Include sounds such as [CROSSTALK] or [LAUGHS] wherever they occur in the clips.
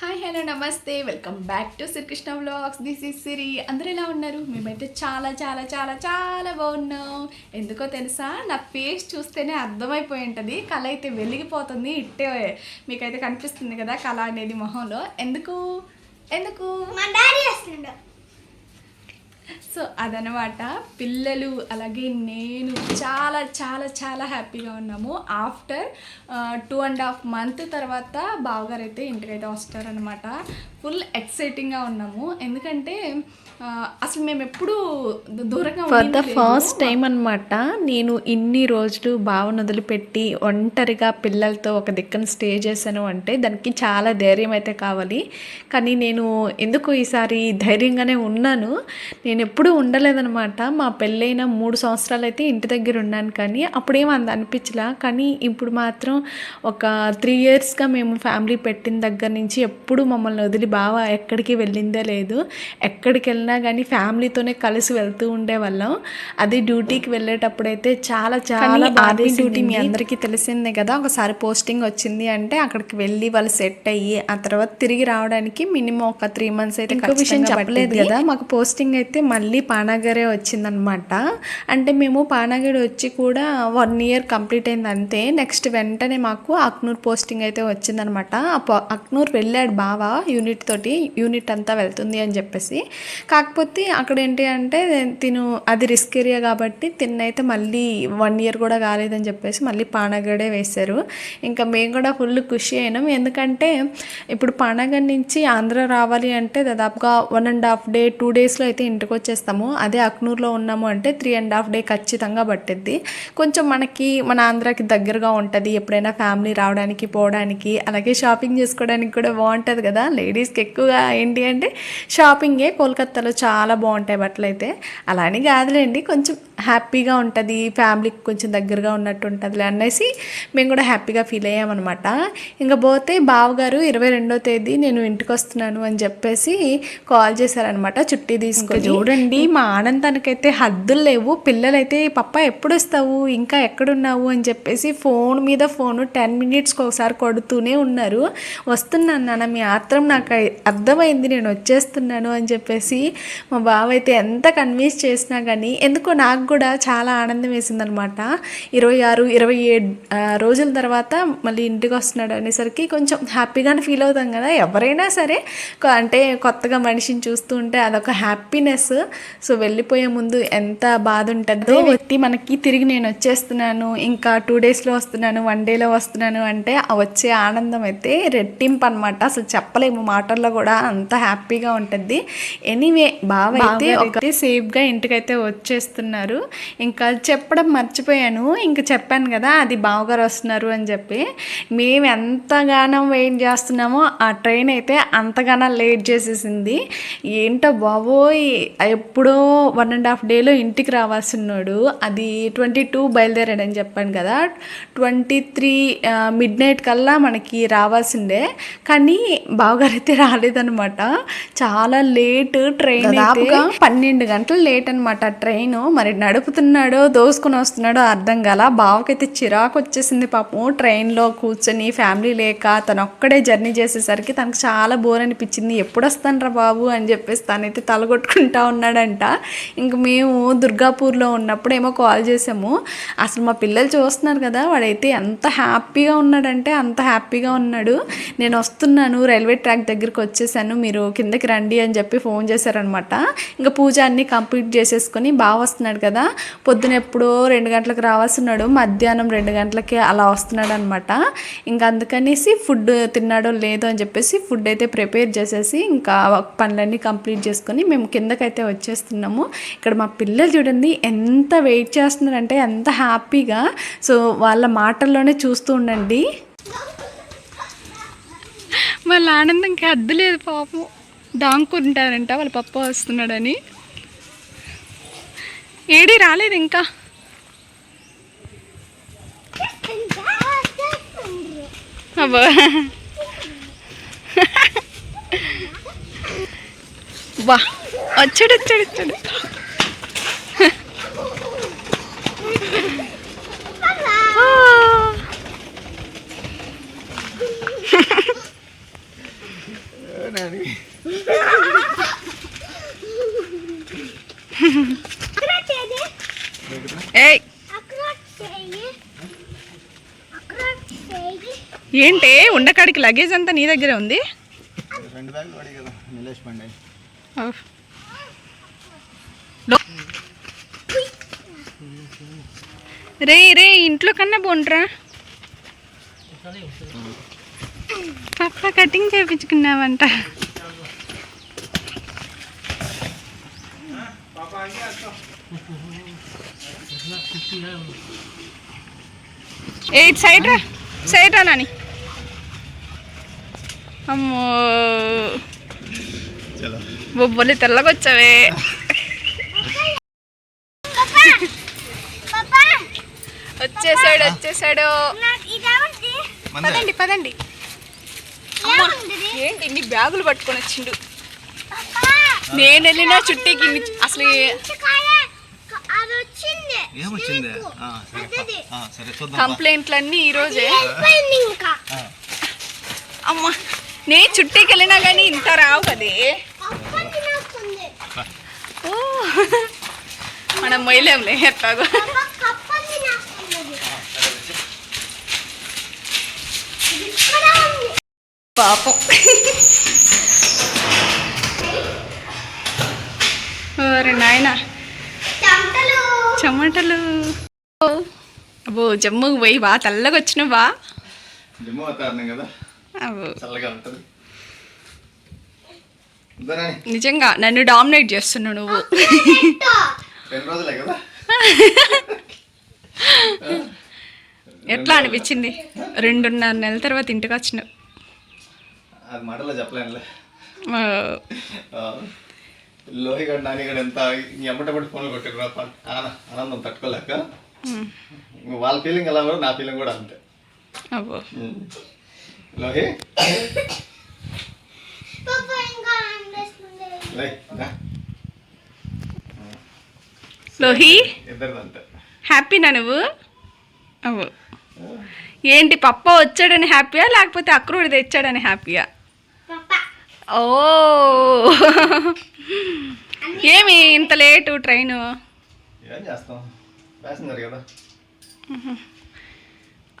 Hi hello నమస్తే. Welcome back to Srikrishna vlogs this is Siri అందరూ ఎలా ఉన్నారు? మేమైతే చాలా చాలా చాలా చాలా బాగున్నాం. ఎందుకో తెలుసా? నా ఫేస్ చూస్తేనే అర్థమైపోయి ఉంటుంది. కళ అయితే వెలిగిపోతుంది. ఇట్టే మీకైతే కనిపిస్తుంది కదా కళ అనేది మొహంలో. ఎందుకు? ఎందుకు? మా డాడీ వస్తుండ సో అదనమాట. పిల్లలు అలాగే నేను చాలా చాలా చాలా హ్యాపీగా ఉన్నాము. After two and half month తర్వాత బావగారు అయితే ఇంటికైతే వస్తారనమాట ఫుల్ ఎక్సైటింగ్గా ఉన్నాము. ఎందుకంటే అసలు మేము ఎప్పుడు దూరంగా ఫర్ ద. ఫస్ట్ టైం అనమాట నేను ఇన్ని రోజులు భావన వదిలిపెట్టి ఒంటరిగా పిల్లలతో ఒక దిక్కన స్టే చేశాను అంటే దానికి చాలా ధైర్యం అయితే కావాలి. కానీ నేను ఎందుకు ఈసారి ధైర్యంగానే ఉన్నాను. నేను ఎప్పుడూ ఉండలేదనమాట మా పెళ్ళైన మూడు సంవత్సరాలు అయితే ఇంటి దగ్గర ఉన్నాను కానీ అప్పుడేం అంత అనిపించలా. కానీ ఇప్పుడు మాత్రం ఒక త్రీ ఇయర్స్గా మేము ఫ్యామిలీ పెట్టిన దగ్గర నుంచి ఎప్పుడు మమ్మల్ని వదిలి బాగా ఎక్కడికి వెళ్ళిందే లేదు. ఎక్కడికి వెళ్ళినా కానీ ఫ్యామిలీతోనే కలిసి వెళ్తూ ఉండేవాళ్ళం. అది డ్యూటీకి వెళ్ళేటప్పుడు అయితే చాలా చాలా బాధ డ్యూటీ మీ అందరికీ తెలిసిందే కదా. ఒకసారి పోస్టింగ్ వచ్చింది అంటే అక్కడికి వెళ్ళి వాళ్ళు సెట్ అయ్యి ఆ తర్వాత తిరిగి రావడానికి మినిమం ఒక త్రీ మంత్స్ అయితే విషయం చెప్పలేదు కదా. మాకు పోస్టింగ్ అయితే మళ్ళీ పానాగరే వచ్చిందనమాట అంటే మేము పానాగడ్ వచ్చి కూడా వన్ ఇయర్ కంప్లీట్ అయింది అంతే. నెక్స్ట్ వెంటనే మాకు అక్నూర్ పోస్టింగ్ అయితే వచ్చిందనమాట ఆ అక్నూర్ వెళ్ళాడు బావా యూనిట్ తోటి యూనిట్ అంతా వెళ్తుంది అని చెప్పేసి. కాకపోతే అక్కడ ఏంటి అంటే తిను అది రిస్క్ ఏరియా కాబట్టి తిన్నైతే మళ్ళీ వన్ ఇయర్ కూడా కాలేదని చెప్పేసి మళ్ళీ పానగడే వేశారు. ఇంకా మేము కూడా ఫుల్ ఖుషి అయినాం. ఎందుకంటే ఇప్పుడు పానగడ్ నుంచి ఆంధ్ర రావాలి అంటే దాదాపుగా one and half day two డేస్లో అయితే ఇంటికి వచ్చేస్తాము. అదే అక్నూర్లో ఉన్నాము అంటే త్రీ అండ్ హాఫ్ డే ఖచ్చితంగా పట్టిద్ది. కొంచెం మనకి మన ఆంధ్రాకి దగ్గరగా ఉంటుంది. ఎప్పుడైనా ఫ్యామిలీ రావడానికి పోవడానికి అలాగే షాపింగ్ చేసుకోవడానికి కూడా బాగుంటుంది కదా. లేడీస్కి ఎక్కువగా ఏంటి అంటే షాపింగే కోల్కత్తాలో చాలా బాగుంటాయి బట్టలు అయితే. అలా అని కాదులేండి. కొంచెం హ్యాపీగా ఉంటుంది. ఫ్యామిలీకి కొంచెం దగ్గరగా ఉన్నట్టు ఉంటుంది అనేసి మేము కూడా హ్యాపీగా ఫీల్ అయ్యామన్నమాట. ఇంకా పోతే బావగారు ఇరవై రెండో తేదీ నేను ఇంటికి వస్తున్నాను అని చెప్పేసి కాల్ చేశారనమాట చుట్టి తీసుకొని. చూడండి మా ఆనందానికైతే హద్దులు లేవు. పిల్లలైతే పప్ప ఎప్పుడు వస్తావు? ఇంకా ఎక్కడున్నావు? అని చెప్పేసి ఫోన్ మీద ఫోను టెన్ మినిట్స్కి ఒకసారి కొడుతూనే ఉన్నారు. వస్తున్నాను నాన్న మీ ఆత్రం నాకు అర్థమైంది నేను వచ్చేస్తున్నాను అని చెప్పేసి మా బావ అయితే ఎంత కన్విన్స్ చేసినా కానీ ఎందుకో నాకు కూడా చాలా ఆనందం వేసిందనమాట. ఇరవై ఆరు ఇరవై ఏడు రోజుల తర్వాత మళ్ళీ ఇంటికి వస్తున్నాడు అనేసరికి కొంచెం హ్యాపీగానే ఫీల్ అవుతాం కదా. ఎవరైనా సరే అంటే కొత్తగా మనిషిని చూస్తూ ఉంటే అదొక హ్యాపీనెస్ సో వెళ్ళిపోయే ముందు ఎంత బాధ ఉంటుందో వ్యక్తి మనకి తిరిగి నేను వచ్చేస్తున్నాను ఇంకా టూ డేస్లో వస్తున్నాను వన్ డేలో వస్తున్నాను అంటే ఆ వచ్చే ఆనందం అయితే రెట్టింపు అనమాట అసలు చెప్పలేము మాటల్లో కూడా అంత హ్యాపీగా ఉంటుంది. ఎనీవే బావ అయితే ఒకటి సేఫ్గా ఇంటికైతే వచ్చేస్తున్నారు. ఇంకా చెప్పడం మర్చిపోయాను. ఇంకా చెప్పాను కదా అది బావగారు వస్తున్నారు అని చెప్పి. మేము ఎంతగానో వెయిట్ చేస్తున్నామో ఆ ట్రైన్ అయితే అంతగానో లేట్ చేసేసింది. ఏంటో బాబోయ్ ఎప్పుడో వన్ అండ్ హాఫ్ డేలో ఇంటికి రావాల్సి ఉన్నాడు అది ట్వంటీ టూ బయలుదేరాడని చెప్పాను కదా. ట్వంటీ త్రీ మిడ్ నైట్ కల్లా మనకి రావాల్సిందే. కానీ బావగారు అయితే రాలేదనమాట చాలా లేట్ ట్రైన్ పన్నెండు గంటలు లేట్ అనమాట ట్రైన్ మరి నడుపుతున్నాడో దోసుకుని వస్తున్నాడో అర్థం కాల. బావకైతే చిరాకు వచ్చేసింది పాపం. ట్రైన్లో కూర్చొని ఫ్యామిలీ లేక తను ఒక్కడే జర్నీ చేసేసరికి తనకు చాలా బోర్ అనిపించింది. ఎప్పుడు వస్తానరా బాబు? అని చెప్పేసి తనైతే తలగొట్టుకుంటా ఉన్నాడంట. ఇంక మేము దుర్గాపూర్లో ఉన్నప్పుడు ఏమో కాల్ చేసాము. అసలు మా పిల్లలు చూస్తున్నారు కదా వాడైతే ఎంత హ్యాపీగా ఉన్నాడంటే అంత హ్యాపీగా ఉన్నాడు. నేను వస్తున్నాను రైల్వే ట్రాక్ దగ్గరికి వచ్చేసాను మీరు కిందకి రండి అని చెప్పి ఫోన్ చేశారనమాట ఇంకా పూజ అన్నీ కంప్లీట్ చేసేసుకొని బాగా వస్తున్నాడు కదా పొద్దున ఎప్పుడో రెండు గంటలకు రావాల్సిన్నాడు మధ్యాహ్నం రెండు గంటలకి అలా వస్తున్నాడు అనమాట ఇంకా అందుకనేసి ఫుడ్ తిన్నాడో లేదో అని చెప్పేసి ఫుడ్ అయితే ప్రిపేర్ చేసేసి ఇంకా పనులన్నీ కంప్లీట్ చేసుకొని మేము కిందకైతే వచ్చేస్తున్నాము. ఇక్కడ మా పిల్లలు చూడండి ఎంత వెయిట్ చేస్తున్నారంటే ఎంత హ్యాపీగా. సో వాళ్ళ మాటల్లోనే చూస్తూ ఉండండి. వాళ్ళ ఆనందంకి హద్దు లేదు పాపం. దాంకుంటారంట వాళ్ళ పప్ప వస్తున్నాడని. ఏడి రాలేదు ఇంకా. అబ్బా. [LAUGHS] వా. వచ్చాడు ఏయ్. ఏంటి ఉండకాడికి లగేజ్ అంతా నీ దగ్గరే ఉంది? రెండు బ్యాగులు కదా నిలేష్ పండే రే రే ఇంట్లో కన్నా బొండ్రా. పప్ప కటింగ్ చేయించుకున్నావంట ఏ సైడ్ రా సైడ్ రా నాని. అమ్మో. బొబ్బలు తెల్లగొచ్చావే. వచ్చేసాడు వచ్చేసాడు. పదండి పదండి. ఏంటి ఇన్ని బ్యాగులు పట్టుకొని వచ్చిండు? నేను వెళ్ళిన చుట్టీకి అసలు కంప్లైంట్లన్నీ ఈ రోజే. వెళ్ళిపోయింది ఇంకా. అమ్మా నేను చుట్టీకి వెళ్ళినా కానీ ఇంత రావు కదే. మనం మొయ్యలేంలే ఎట్లాగో. పాపం. ఓరే నాయనా. చెమటలు. అబ్బో జమ్ముకు పోయి బా తెల్లగా వచ్చినావు? బా జమ్ము వాతావరణం కదా. అబ్బో. చల్లగా ఉంటుంది? నిజంగా నన్ను డామినేట్ చేస్తున్నావు నువ్వు. [LAUGHS] ఎట్లా అనిపించింది? రెండున్నర నెలల తర్వాత ఇంటికి వచ్చినావు. లోహిగడ్ నానిగడ్ ఎంత ఫోన్లు ఆన ఆనందం తట్టుకోలేక. వాళ్ళ ఫీలింగ్ ఎలా కూడా నా ఫీలింగ్ కూడా అంతే. లోహి? లోహి? హ్యాపీనా నువ్వు? అవ్వు. ఏంటి పప్ప వచ్చాడని హ్యాపీయా లేకపోతే అక్రూడి తెచ్చాడని హ్యాపీయా? ఓ. ఏమి ఇంత లేటు ట్రైను?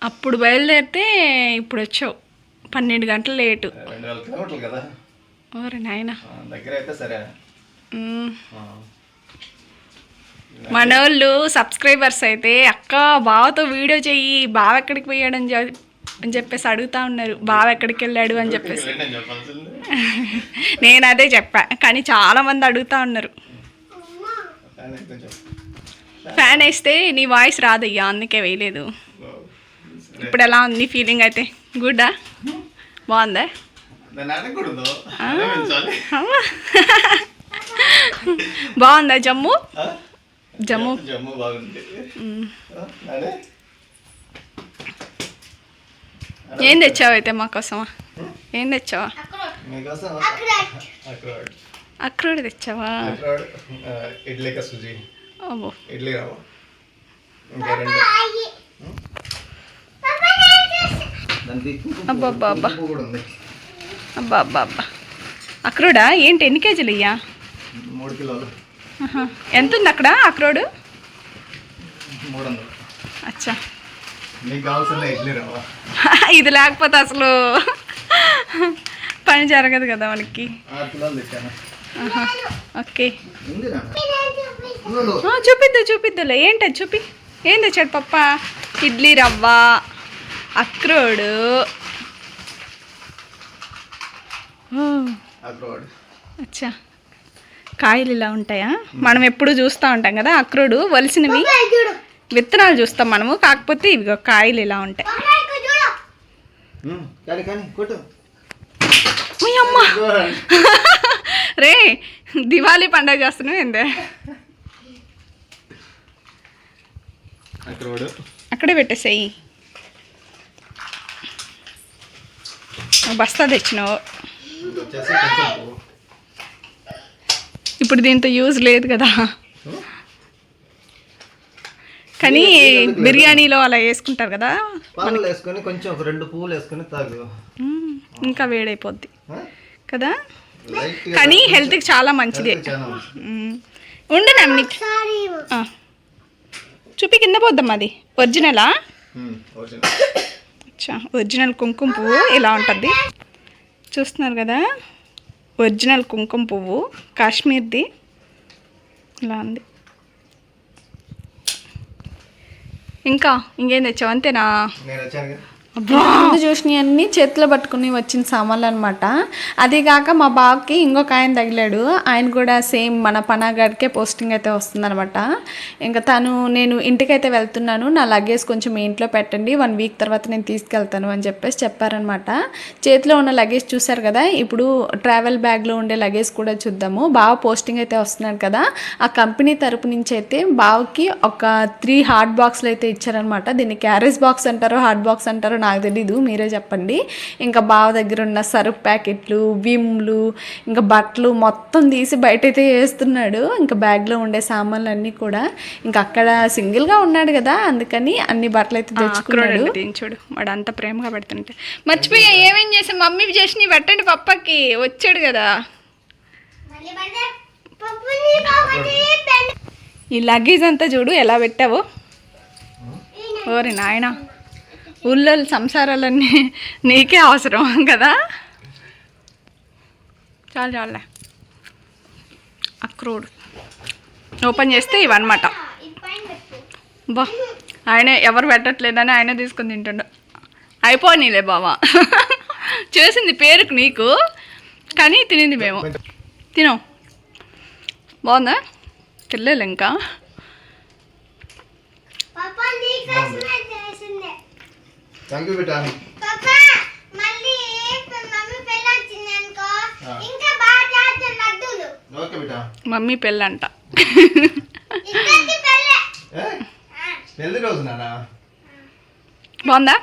అప్పుడు బయలుదేరితే ఇప్పుడు వచ్చావు. పన్నెండు గంటలు లేటు. ఓరే నాయన. ఆ, దగ్గర అయితే సరే ఆ. మనోళ్ళు సబ్స్క్రైబర్స్ అయితే అక్క బావతో వీడియో చెయ్యి బావ ఎక్కడికి పోయాడని చె- అని చెప్పేసి అడుగుతా ఉన్నారు. బావ ఎక్కడికి వెళ్ళాడు అని చెప్పేసి. [LAUGHS] నేను అదే చెప్పా కానీ చాలా మంది అడుగుతా ఉన్నారు. ఫ్యాన్ వేస్తే నీ వాయిస్ రాదయ్యా అందుకే వేయలేదు. ఇప్పుడు ఎలా ఉంది ఫీలింగ్ అయితే? గుడ్డా బాగుందా? బాగుందా జమ్ము? జమ్ము. జమ్ము బాగుంది? ఏం తెచ్చావు అయితే మా కోసమా? ఏం తెచ్చావా. అక్రాడ్. తెచ్చావా? ఇడ్లీ కా సుజీ. అబ్బో. ఇడ్లీ రవ్వ అబ్బబ్బా అబ్బా. అబ్బా అబ్బా అబ్బా అక్రోడా? ఏంటి ఎన్ని కేజీలు అయ్యా మూడు కిలోలు. ఎంత ఉంది అక్కడ అక్రోడు? మూడు వందలు అచ్చా. నీకు కావాల్సిన ఇడ్లీ రవ్వ. [LAUGHS] ఇది లేకపోతే అసలు పని జరగదు కదా మనకి. ఓకే. చూపిద్దు చూపిద్దులే. ఏంటది చూపి. ఏం తెచ్చాడు పప్ప? ఇడ్లీ రవ్వ. అక్రోడు. అక్రాడ్. అచ్చా. కాయలు ఇలా ఉంటాయా? మనం ఎప్పుడు చూస్తూ ఉంటాం కదా అక్రోడు వలసినవి. విత్తనాలు చూస్తాం మనము కాకపోతే ఇవిగో కాయలు ఇలా ఉంటాయి. [LAUGHS] రే దివాళీ పండగ చేస్తున్నావు ఏందే? అక్రాడ్. అక్కడే పెట్టేసేయి. బస్తా తెచ్చినావు. వచ్చేసి. ఇప్పుడు దీంతో యూజ్ లేదు కదా. కానీ బిర్యానీలో అలా వేసుకుంటారు కదా వేసుకొని కొంచెం ఒక రెండు పువ్వులు వేసుకొని తాగు. ఇంకా వేడైపోద్ది? కదా? కానీ హెల్త్కి చాలా మంచిది. చాలా మంచిది. మ్మ్. ఉండు నమ్మిక్ సారీ చూపి కింద పోద్దాం అది. ఒరిజినలా ఒరిజినల్ కుంకుమ పువ్వు ఇలా ఉంటుంది. చూస్తున్నారు కదా? ఒరిజినల్ కుంకుమ పువ్వు కాశ్మీర్ది. ఇలా ఉంది. ఇంకా ఇంకేం తెచ్చావు? అంతేనా? ముందు [LAUGHS] చూసినవన్నీ చేతిలో పట్టుకుని వచ్చిన సామాన్లు అనమాట అది కాక మా బావకి ఇంకొక ఆయన తగిలాడు. ఆయన కూడా సేమ్ మన పనాగాడికే పోస్టింగ్ అయితే వస్తుందన్నమాట. ఇంకా తను నేను ఇంటికైతే వెళ్తున్నాను. నా లగేజ్ కొంచెం మీ ఇంట్లో పెట్టండి. వన్ వీక్ తర్వాత నేను తీసుకెళ్తాను అని చెప్పేసి చెప్పారనమాట చేతిలో ఉన్న లగేజ్ చూశారు కదా? ఇప్పుడు ట్రావెల్ బ్యాగ్లో ఉండే లగేజ్ కూడా చూద్దాము. బావ పోస్టింగ్ అయితే వస్తున్నాడు కదా? ఆ కంపెనీ తరపు నుంచి అయితే బావకి ఒక త్రీ హార్డ్ బాక్స్లు అయితే ఇచ్చారనమాట దీన్ని క్యారేజ్ బాక్స్ అంటారో హార్డ్ బాక్స్ అంటారో నాకు తెలీదు మీరే చెప్పండి. ఇంకా బావ దగ్గర ఉన్న సరుపు ప్యాకెట్లు విమ్లు ఇంకా బట్టలు మొత్తం తీసి బయట అయితే వేస్తున్నాడు. ఇంకా బ్యాగ్లో ఉండే సామాన్లు అన్నీ కూడా ఇంకా అక్కడ సింగిల్గా ఉన్నాడు కదా అందుకని అన్ని బట్టలు అయితే తెచ్చుకున్నాడు. దీని చూడు. వాడు అంత ప్రేమగా పెడుతుంటే. మర్చిపోయా ఏమేం చేసా మమ్మీ చేసి పెట్టండి పప్పకి. వచ్చాడు కదా. ఈ లగేజ్ అంతా చూడు ఎలా పెట్టావో? ఓరి నాయన. ఊళ్ళో సంసారాలన్నీ నీకే అవసరం కదా? చాలు చాలే అక్రూడ్ ఓపెన్ చేస్తే ఇవన్నమాట. బా ఆయన ఎవరు పెట్టట్లేదని ఆయన తీసుకొని తింటుండు. అయిపోనీలే బావా. చేసింది పేరుకు నీకు కానీ తినింది మేము. తిను. బాగుందా? తినలేదు ఇంకా. థ్యాంక్ యూ బిడ్డ. మమ్మీ పెళ్ళంట. పెళ్ళి రోజు నానా? బాగుందా?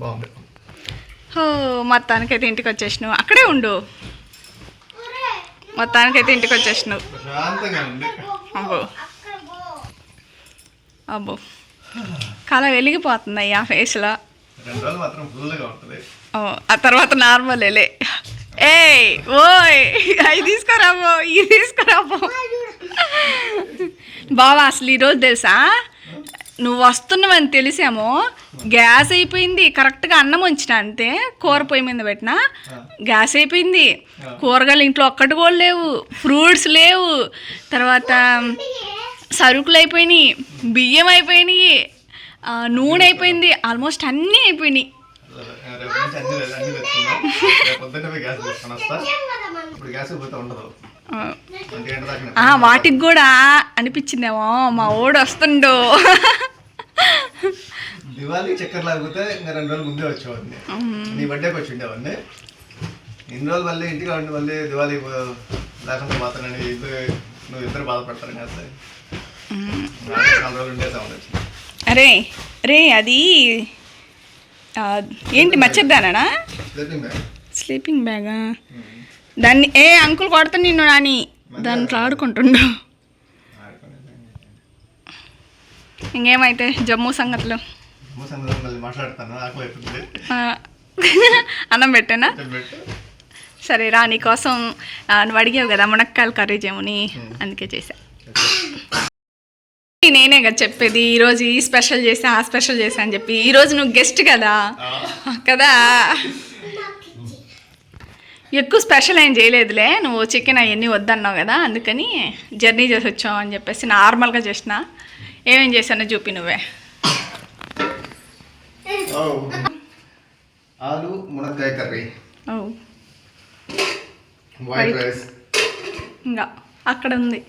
బాగుంది. ఓ మొత్తానికైతే ఇంటికి వచ్చేసినావు. అక్కడే ఉండు. మొత్తానికైతే ఇంటికి వచ్చేసినావు. అబ్బో అబ్బో. కళ వెలిగిపోతుంది అయ్యా ఫేస్లో ఆ తర్వాత నార్మలేలే ఏయ్ ఓయ్ అవి తీసుకురాబో ఇవి తీసుకురాబో బావా అసలు ఈరోజు తెలుసా? నువ్వు వస్తున్నావని తెలిసామో గ్యాస్ అయిపోయింది కరెక్ట్గా అన్నం వంచిన అంతే కూర పొయ్యి మీద పెట్టిన గ్యాస్ అయిపోయింది. కూరగాయలు ఇంట్లో ఒక్కటి కూడా లేవు ఫ్రూట్స్ లేవు. తర్వాత సరుకులు అయిపోయినాయి బియ్యం అయిపోయినాయి నూనె అయిపోయింది ఆల్మోస్ట్ అన్నీ అయిపోయినాయి. వాటికి కూడా అనిపించిందేమో మా ఓడు వస్తుండో. దివాళీ చక్కెర లాగితే ఇంకా రెండు రోజులు ముందే వచ్చేవాడిని. నీ బర్త్డేకి వచ్చి ఉండేవాడిని ఇన్ని రోజులు మళ్ళీ ఇంటికి మళ్ళీ దివాళీ లేకుండా పోతానని ఇద్దరు నువ్వు ఇద్దరు బాధపడతారు కదా. అరే రే అది ఏంటి మర్చిద్దానా స్లీపింగ్ బ్యాగ్ దాన్ని ఏ అంకుల్ కొడతా నిన్ను నాని దాంట్లో ఆడుకుంటుండు. ఇంకేమైతే జమ్మూ సంగతులు? అన్నం పెట్టానా? పెట్టు సరే రా నీకోసం నువ్వు అడిగావు కదా మునక్కాయలు కర్రీ చేయమని అందుకే చేసా నేనే కదా చెప్పేది ఈరోజు ఈ స్పెషల్ చేసా ఆ స్పెషల్ చేసా అని చెప్పి. ఈరోజు నువ్వు గెస్ట్ కదా. కదా. ఎక్కువ స్పెషల్ ఏం చేయలేదులే. నువ్వు చికెన్ అవన్నీ వద్దన్నావు కదా అందుకని జర్నీ చేసి వచ్చావు అని చెప్పేసి నార్మల్గా చేసిన. ఏమేం చేశానో చూపి నువ్వే. ఆలు మునక్కాయ కర్రీ. ఓ. White rice. ఇంకా అక్కడ ఉంది.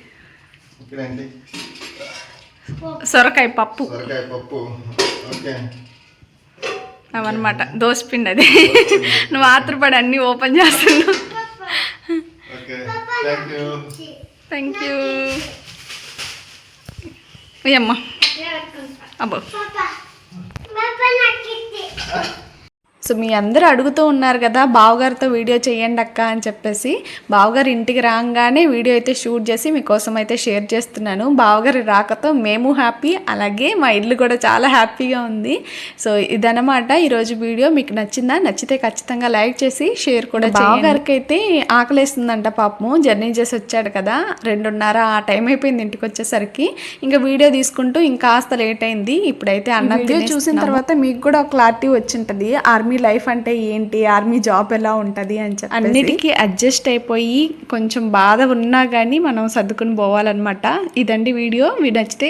సొరకాయ పప్పు సొరకాయ పప్పు ఓకే అవన్నమాట దోసపిండి అది నువ్వు ఆత్రపడి అన్నీ ఓపెన్ చేస్తున్నావు okay thank you thank you అమ్మ అబ్బో పాపా పాపా నాకు ఇచ్చి సో మీ అందరూ అడుగుతూ ఉన్నారు కదా బావగారితో వీడియో చేయండి అక్క అని చెప్పేసి. బావగారు ఇంటికి రాగానే వీడియో అయితే షూట్ చేసి మీకోసం అయితే షేర్ చేస్తున్నాను. బావగారి రాకతో మేము హ్యాపీ అలాగే మా ఇల్లు కూడా చాలా హ్యాపీగా ఉంది. సో ఇదనమాట ఈరోజు వీడియో. మీకు నచ్చిందా? నచ్చితే ఖచ్చితంగా లైక్ చేసి షేర్ కూడా బావగారికి అయితే ఆకలేస్తుందంట పాపము. జర్నీ చేసి వచ్చాడు కదా రెండున్నర ఆ టైం అయిపోయింది ఇంటికి వచ్చేసరికి. ఇంకా వీడియో తీసుకుంటూ ఇంకా కాస్త లేట్ అయింది. ఇప్పుడైతే అన్నం వీడియో చూసిన తర్వాత మీకు కూడా ఒక క్లారిటీ వచ్చింటది. ఆర్మీ లైఫ్ అంటే ఏంటి? ఆర్మీ జాబ్ ఎలా ఉంటది అని చెప్పి అన్నిటికీ అడ్జస్ట్ అయిపోయి కొంచెం బాధ ఉన్నా కానీ మనం సర్దుకుని పోవాలన్నమాట. ఇదండి వీడియో. మీ నచ్చితే